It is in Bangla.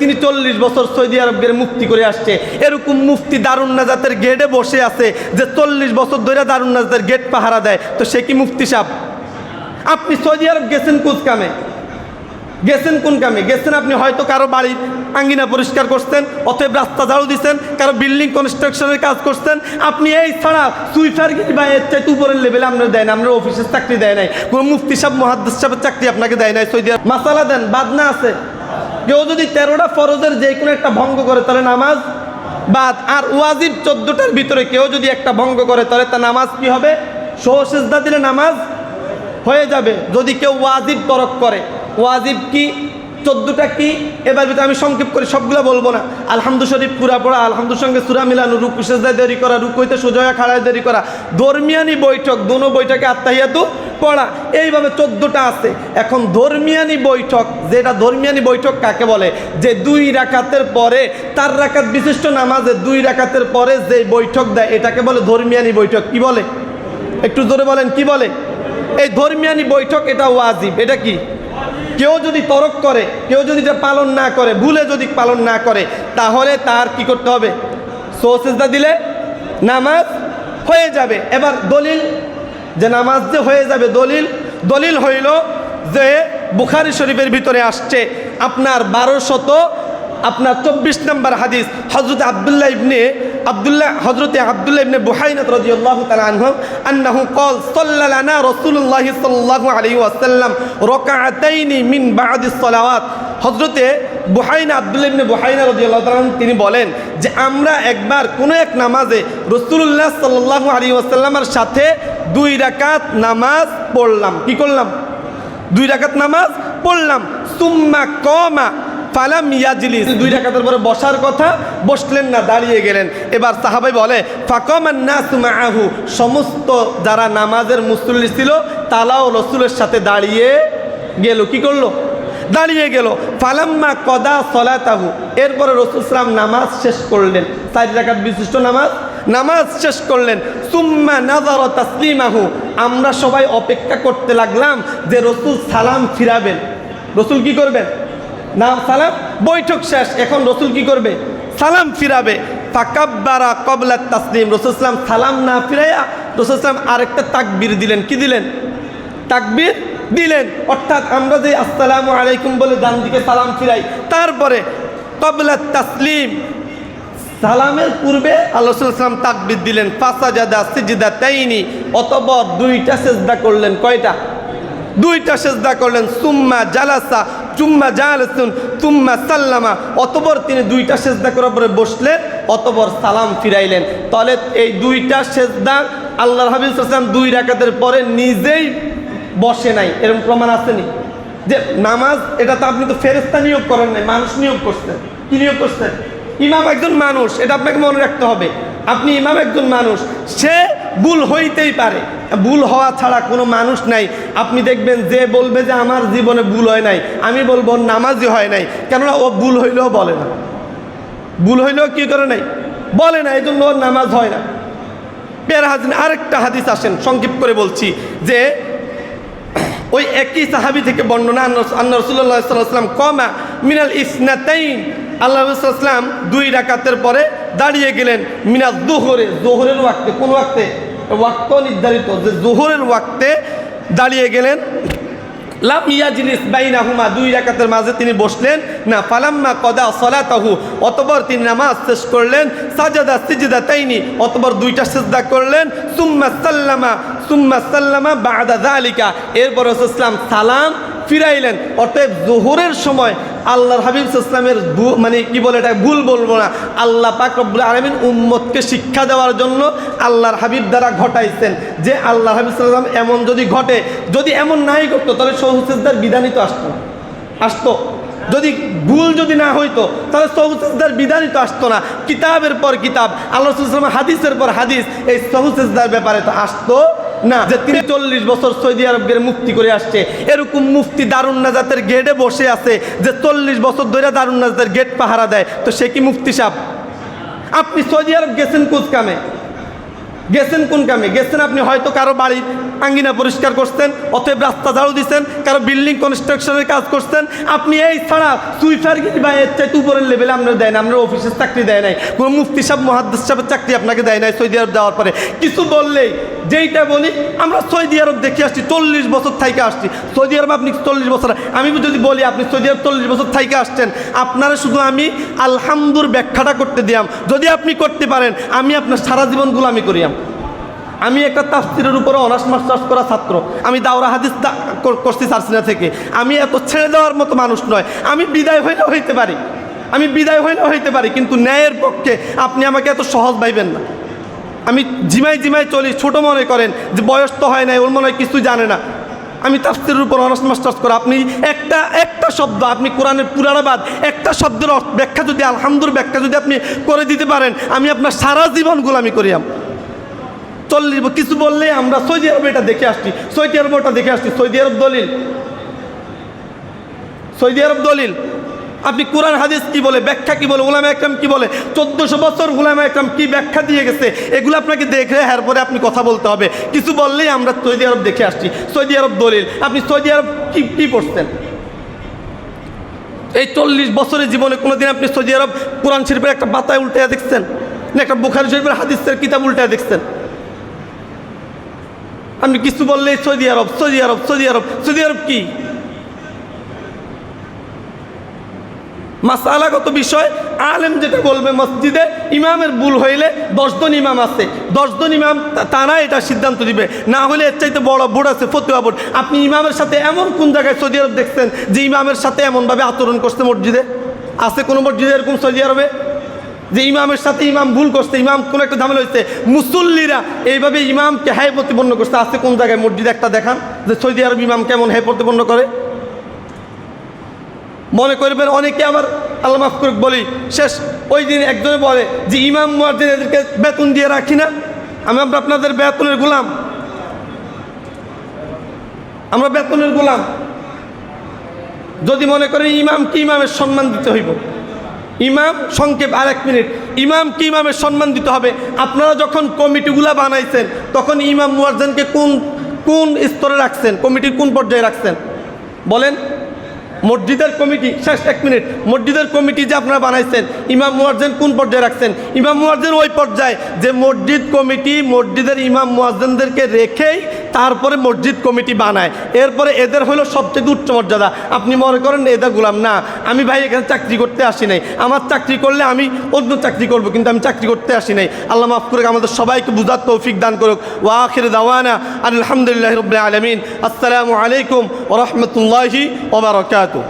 তিনি চল্লিশ বছর সৌদি আরবের মুক্তি করে আসছে। এরকম মুফতি দারুণ নাজাতের গেটে বসে আছে যে চল্লিশ বছর ধরে দারুণ নাজাতের গেট পাহারা দেয়। তো সে কি মুফতি সাহ আপনি সৌদি আরব গেছেন কুচ কামে? গেছেন কোন কামে? গেছেন আপনি হয়তো কারও বাড়ির আঙ্গিনা পরিষ্কার করছেন, অতএব রাস্তা ঝাড়ু দিচ্ছেন কারও বিল্ডিং কনস্ট্রাকশনের কাজ করছেন। আপনি এই ছাড়া সুইফার বা এর চাইতে উপরের লেভেলে আপনার দেয় না আপনার অফিসের চাকরি দেয় নাই। কোনো মুফতি সাহেব, মহাদ্দেশ সাহেবের চাকরি আপনাকে দেয় নাই সৌদি আরব। মাসালা দেন, বাদনা আছে। কেউ যদি তেরোটা ফরজের যে কোনো একটা ভঙ্গ করে, তাহলে নামাজ বাদ। আর ওয়াজিব চোদ্দটার ভিতরে কেউ যদি একটা ভঙ্গ করে, তাহলে তার নামাজ কি হবে? সোহসেজদা দিলে নামাজ হয়ে যাবে। যদি কেউ ওয়াজিব তরক করে, ওয়াজিব কি? চোদ্দটা কি? এবার ভিতরে আমি সংক্ষেপ করে সবগুলো বলব না। আলহামদু শরীফ পুরা পড়া, আলহামদুর সঙ্গে সুরা মিলানো, রুকু সেজদায় দেরি করা রুক হইতে সোজয়া খাড়ায় দেরি করা। ধর্মিয়ানি বৈঠক, দোনো বৈঠকে আত্মাহিয়াতু পড়া, এইভাবে চোদ্দোটা আছে। এখন ধর্মিয়ানি বৈঠক, যেটা ধর্মিয়ানি বৈঠক কাকে বলে? যে দুই রাকাতের পরে, তার রাকাত বিশিষ্ট নামাজে দুই রাকাতের পরে যে বৈঠক দেয়, এটাকে বলে ধর্মিয়ানি বৈঠক। কি বলে? একটু জোরে বলেন, কি বলে? এই ধর্মিয়ানি বৈঠক, এটা ওয়াজিব, এটা কি? কেউ যদি তরক করে, কেউ যদি এটা পালন না করে, ভুলে যদি পালন না করে, তাহলে তার কি করতে হবে? সোসেজদা দিলে নামাজ হয়ে যাবে। এবার দলিল যে নামাজ যে হয়ে যাবে দলিল দলিল হইল যে বুখারি শরীফের ভিতরে আসছে আপনার বারোশত, আপনার চব্বিশ নম্বর হাদিস হজরত আবদুল্লাহ ইবনে, আবদুল্লাহ হজরত আবদুল্লাহ ইবনে বুহাইনাত রাদিয়াল্লাহু তাআলা আনহু কল ক্বাল সাল্লালানা রাসূলুল্লাহ সাল্লাল্লাহু আলাইহি ওয়াসাল্লাম রাকাতাইনি মিন বাদি সালাওয়াত। হজরতে বুহাইনা, আবদুল্লাহ ইবনে বুহাইনা রাদিয়াল্লাহু তাআলা তিনি বলেন যে আমরা একবার কোনো এক নামাজে রসুল্লাহ সাল্লাহ আলী আসাল্লামার সাথে দুই রাকাত নামাজ পড়লাম। কি করলাম? দুই রাকাত নামাজ পড়লাম। সুম্মা কমা ফালাম ইয়াজলিস। দুই রাকাতের পরে বসার কথা বসলেন না, দাঁড়িয়ে গেলেন। এবার সাহাবাই বলে ফাকমান নাসু মাআহু। সমস্ত যারা নামাজের মুসল্লি ছিল তালাও রসুলের সাথে দাঁড়িয়ে গেল। কি করল? দাঁড়িয়ে গেল। ফালাম্মা কদা সলাতাহু। এরপরে রসুল সালাম নামাজ শেষ করলেন। চার রাকাত বিশিষ্ট নামাজ নামাজ শেষ করলেন, সুম্মা নাজার তাসলিমাহু। আমরা সবাই অপেক্ষা করতে লাগলাম যে রসুল সালাম ফিরাবেন। রসুল কি করবেন? না, সালাম? বৈঠক শেষ, এখন রসুল কি করবে? সালাম ফিরাবে। ফাকাব্বারা কবলা তাসলিম। রসুল সালাম না ফিরাইয়া রসুল সালাম আরেকটা তাকবির দিলেন। কি দিলেন? তাকবির দিলেন। অর্থাৎ আমরা যে আসসালামু আলাইকুম বলে ডান দিকে সালাম ফিরাই, তারপরে কবলা তাসলিম সালামের পূর্বে আল্লাহ সাল্লাম তাকবির দিলেন, ফাসাজাদা সিজদা তাইনি অতবর দুইটা সেজদা করলেন, কয়টা? দুইটা সেজদা করলেন, সুম্মা জালাসা, চুম্মা জালাসুন, তুম্মা সাল্লামা অতবর তিনি দুইটা সেজদা করার পরে বসলেন অতবর সালাম ফিরাইলেন। তাহলে এই দুইটা সেজদা আল্লাহ হাবিব সাল্লাম দুই রাকাতের পরে নিজেই বসে নাই। এরকম প্রমাণ আসেনি যে নামাজ, এটা তো আপনি তো ফেরেস্তা নিয়োগ করেন নাই, মানুষ নিয়োগ করছেন। কি নিয়োগ করছেন? ইমাম একজন মানুষ এটা আপনাকে মনে রাখতে হবে আপনি ইমাম একজন মানুষ সে ভুল হইতেই পারে ভুল হওয়া ছাড়া কোনো মানুষ নাই আপনি দেখবেন যে বলবে যে আমার জীবনে ভুল হয় নাই আমি বলব ওর নামাজই হয় নাই কেননা ও ভুল হইলেও বলে না ভুল হইলেও কি করে নাই বলে না এই জন্য ওর নামাজ হয় না পেয়ার হাজিন আরেকটা হাদিস আসেন সংক্ষেপ করে বলছি যে ওই একই সাহাবি থেকে বর্ণনা আন্না রসুল্লাহ সাল্লাম কমা মিনাল ইসনাতাইন আল্লাহ রসুলাম দুই রাকাতের পরে দাঁড়িয়ে গেলেন মিনাল জোহরে, জোহরের ওয়াক্তে, কোন ওয়াক্তে? ওয়াক্ত নির্ধারিত, যে জোহরের ওয়াক্তে দাঁড়িয়ে গেলেন। লাম ইয়াজলিস বাইনাহুমা, দুই রাকাতের মাঝে তিনি বসলেন। না, ফালাম্মা কদা সলাতাহু অতবর তিনি নামাজ শেষ করলেন। সাজাদা সিজদা তাইনি অতবর দুইটা সেজদা করলেন। সুম্মা সাল্লামা সুম্মা সাল্লামা বাদা যালিকা। এরপর ইসলাম সালাম ফিরাইলেন। অতএব জোহরের সময় আল্লাহর হাবিব ইসলামের মানে কি বলে এটা? ভুল বলব না। আল্লাহ পাক রব্বুল আলমিন উম্মতকে শিক্ষা দেওয়ার জন্য আল্লাহর হাবিব দ্বারা ঘটাইছেন। যে আল্লাহ হাবিব সাল্লাম এমন যদি ঘটে, যদি এমন নাই করতো, তাহলে সৌসেজদার বিধানিত আসতো আসতো। যদি ভুল যদি না হইতো, তাহলে সহুসেজদার বিধানিত আসতো না। কিতাবের পর কিতাব, আল্লাহ হাদিসের পর হাদিস, এই সহুসেজদার ব্যাপারে তো আসতো না। যে তিনি চল্লিশ বছর সৌদি আরবের মুক্তি করে আসছে, এরকম মুফতি দারুণ নাজাতের গেটে বসে আছে যে চল্লিশ বছর ধরে দারুণ নাজাতের গেট পাহারা দেয়। তো সে কি মুফতি সাহ আপনি সৌদি আরব গেছেন কুচকামে গেছেন কোন কামে? গেছেন আপনি হয়তো কারও বাড়ির আঙ্গিনা পরিষ্কার করছেন, অতএব রাস্তা ঝাড়ু দিচ্ছেন কারও বিল্ডিং কনস্ট্রাকশনের কাজ করছেন। আপনি এই ছাড়া সুইফারগিরি বা এর চাইতে উপরের লেভেলে আপনার দেয় না আপনার অফিসের চাকরি দেয় নাই। কোনো মুফতি সাহেব, মহাদ্দেশ সাহেবের চাকরি আপনাকে দেয় নাই সৌদি আরব যাওয়ার পরে। কিছু বললেই, যেইটা বলি, আমরা সৌদি আরব দেখে আসছি, চল্লিশ বছর থাইকে আসছি। সৌদি আরব আপনি চল্লিশ বছর, আমি যদি বলি আপনি সৌদি আরব চল্লিশ বছর থাইকে আসছেন, আপনারা শুধু আমি আলহামদুর ব্যাখ্যাটা করতে দিয়াম। যদি আপনি করতে পারেন, আমি আপনার সারা জীবন গুলামি করিয়াম। আমি একটা তাফসিরের উপরে অনার্স মাস্টার্স করা ছাত্র। আমি দাওরা হাদিস করছি সারসিনা থেকে। আমি এত ছেড়ে দেওয়ার মতো মানুষ নয়। আমি বিদায় হইলেও হইতে পারি। আমি বিদায় হইলেও হইতে পারি, কিন্তু ন্যায়ের পক্ষে আপনি আমাকে এত সহজ ভাইবেন না। আমি জিমাই জিমাই চলি, ছোট মনে করেন যে বয়স তো হয় নাই, ওর মনে হয় কিছু জানে না। আমি তাফসিরের উপর অনার্স মাস্টার্স করা। আপনি একটা একটা শব্দ, আপনি কোরআনের পুরানা বাদ একটা শব্দের ব্যাখ্যা যদি, আলহামদুর ব্যাখ্যা যদি আপনি করে দিতে পারেন, আমি আপনার সারা জীবন গোলামি করিয়াম চল্লিশ কিছু বললে আমরা সৌদি আরবে এটা দেখে আসছি। সৌদি আরব ওটা দেখে আসছি। সৌদি আরব দলিল। সৌদি আরব দলিল। আপনি কোরআন, হাদিস কি বলে, ব্যাখ্যা কি বলে, উলামা একরাম কি বলে? চোদ্দশো বছর উলামা একরাম কি ব্যাখ্যা দিয়ে গেছে? এগুলো আপনাকে দেখে হ্যার পরে আপনি কথা বলতে হবে। কিছু বললেই আমরা সৌদি আরব দেখে আসছি। সৌদি আরব দলিল। আপনি সৌদি আরব কি কি পড়ছেন? এই চল্লিশ বছরের জীবনে কোনোদিন আপনি সৌদি আরব কোরআন শরীফের একটা বাতায় উল্টে দেখছেন? না একটা বুখারি শরীফের হাদিসের কিতাব উল্টে দেখছেন? আপনি কিছু বললেই Saudi Arab Saudi Arab Saudi Arab Saudi Arab কি? মাসালাগত বিষয়, আলেম যেটা বলবে মসজিদে, ইমামের ভুল হইলে দশজন ইমাম আছে। দশজন ইমাম তারা এটা সিদ্ধান্ত দিবে। না হলে এর চাইতে বড় বোর্ড আছে ফতুয়া বোর্ড আপনি ইমামের সাথে এমন কোন জায়গায় সৌদি আরব দেখছেন যে ইমামের সাথে এমনভাবে আচরণ করছে মসজিদে? আছে কোনো মসজিদে এরকম সৌদি আরবে? যে ইমামের সাথে ইমাম ভুল করছে, ইমাম কোনো একটা ঝামেলা হয়েছে, মুসল্লিরা এইভাবে ইমামকে হ্যায় প্রতিপন্ন করছে। আছে কোন জায়গায় মসজিদ একটা দেখান যে সৌদি আরব ইমাম কেমন হ্যায় প্রতিপন্ন করে? মনে করবেন অনেকে আবার আল্লাহ মাফ করুক বলি, শেষ, ওই দিন একজনে বলে যে ইমাম মুয়াজ্জিন এদেরকে বেতন দিয়ে রাখি না? আমি আমরা আপনাদের বেতনের গোলাম। আমরা বেতনের গোলাম। যদি মনে করেন ইমাম কি ইমামের সম্মান দিতে হইব? ইমাম, সংক্ষেপ আর এক মিনিট। ইমাম কি ইমামের সম্মান দিতে হবে? আপনারা যখন কমিটিগুলা বানাইছেন, তখন ইমাম মুয়াজ্জিনকে কোন কোন স্তরে রাখছেন? কমিটির কোন পর্যায়ে রাখছেন? বলেন। মসজিদের কমিটি, শেষ এক মিনিট। মসজিদের কমিটি যে আপনারা বানাইছেন, ইমাম মুয়াজ্জেন কোন পর্যায়ে রাখছেন? ইমাম মুয়াজ্জেন ওই পর্যায়ে যে মসজিদ কমিটি মসজিদের ইমাম মুয়াজ্জেনদেরকে রেখেই তারপরে মসজিদ কমিটি বানায়। এরপরে এদের হলো সবচেয়ে উচ্চ মর্যাদা। আপনি মনে করেন এদের গুলাম? না, আমি ভাই এখানে চাকরি করতে আসি নাই। আমার চাকরি করলে আমি অন্য চাকরি করব, কিন্তু আমি চাকরি করতে আসি নাই। আল্লাহ মাফ করে আমাদের সবাইকে বুঝার তৌফিক দান করুক। ওয়াখির দাওয়ানা আলহামদুলিল্লাহ রবিল আলমিন। আসসালামু আলাইকুম ওরহমতুল্লাহি ওবরাকাতু